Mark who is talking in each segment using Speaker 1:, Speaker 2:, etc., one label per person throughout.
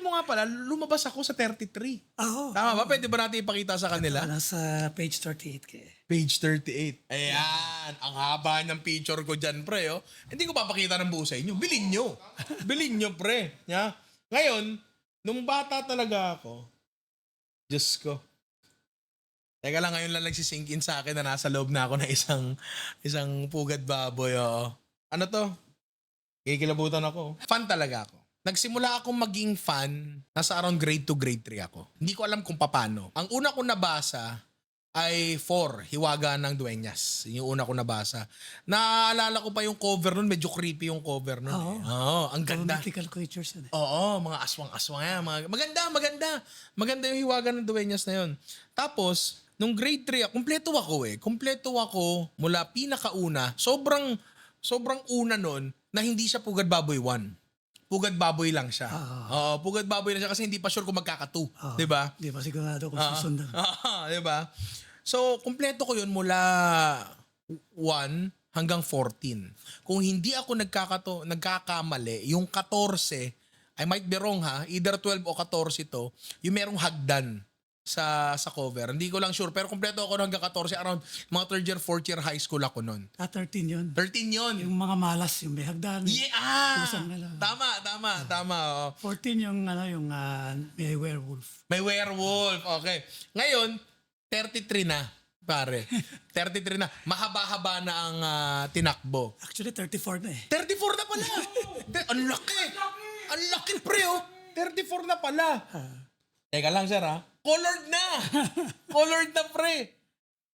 Speaker 1: sabi mo nga pala, lumabas ako sa 33.
Speaker 2: Oo.
Speaker 1: Tama ba? Pwede ba natin ipakita sa kanila?
Speaker 2: Nasa page 38 ka eh.
Speaker 1: Page 38. Ayan. Ang haba ng picture ko dyan, pre. Oh. Hindi ko papakita ng buo sa inyo. Bilin nyo. Bilin nyo, pre. Yeah? Ngayon, nung bata talaga ako, Diyos ko. Teka lang, ngayon lang nagsisink in sa akin na nasa loob na ako ng isang, isang pugad baboy. Oo. Ano to? Kikilabutan ako. Fan talaga ako. Nagsimula akong maging fan, nasa around grade 2, grade 3 ako. Hindi ko alam kung paano. Ang una kong nabasa ay 4, Hiwaga ng Dueñas. Yun Yung una ko nabasa. Naaalala ko pa yung cover nun, medyo creepy yung cover nun.
Speaker 2: Oo.
Speaker 1: eh. Oo, ang ganda.
Speaker 2: Mythical creatures yan eh.
Speaker 1: Oo, mga aswang-aswang yan. Mga, maganda, maganda. Maganda yung hiwaga ng Dueñas na yun. Tapos, nung grade 3, kumpleto ako eh. Kumpleto ako mula pinakauna. Sobrang, sobrang una nun na hindi siya Pugad Baboy 1. Pugad Baboy lang siya. Oo, Pugad Baboy lang siya kasi hindi pa sure kung magkakatu.
Speaker 2: Oo.
Speaker 1: Di ba?
Speaker 2: Di ba sigurado kung
Speaker 1: Ah.
Speaker 2: susundan.
Speaker 1: Ah, di ba? So, kumpleto ko yun mula 1 hanggang 14. Kung hindi ako nagkakato, nagkakamali, yung 14, I might be wrong ha, either 12 o 14 to, yung merong hagdan sa sa cover. Hindi ko lang sure, pero kumpleto ako hanggang 14, around mga third year, fourth year high school ako noon.
Speaker 2: Ah, 13 yun.
Speaker 1: 13 yon.
Speaker 2: Yung mga malas, yung may hagdan.
Speaker 1: Yeah! ah!
Speaker 2: Na lang.
Speaker 1: Tama, tama, tama. oo.
Speaker 2: 14 yung ano yung ah, may werewolf.
Speaker 1: May werewolf. Okay. Ngayon, 33 na, pare. 33 na. Mahaba-haba na ang ah, tinakbo.
Speaker 2: Actually 34 na eh.
Speaker 1: 34 na pala. Ang laki. Ang laki, pre, oh. 34 na pala. Teka lang, sir, ha? Colored na. Colored na, pre.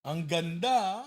Speaker 1: Ang ganda, ah.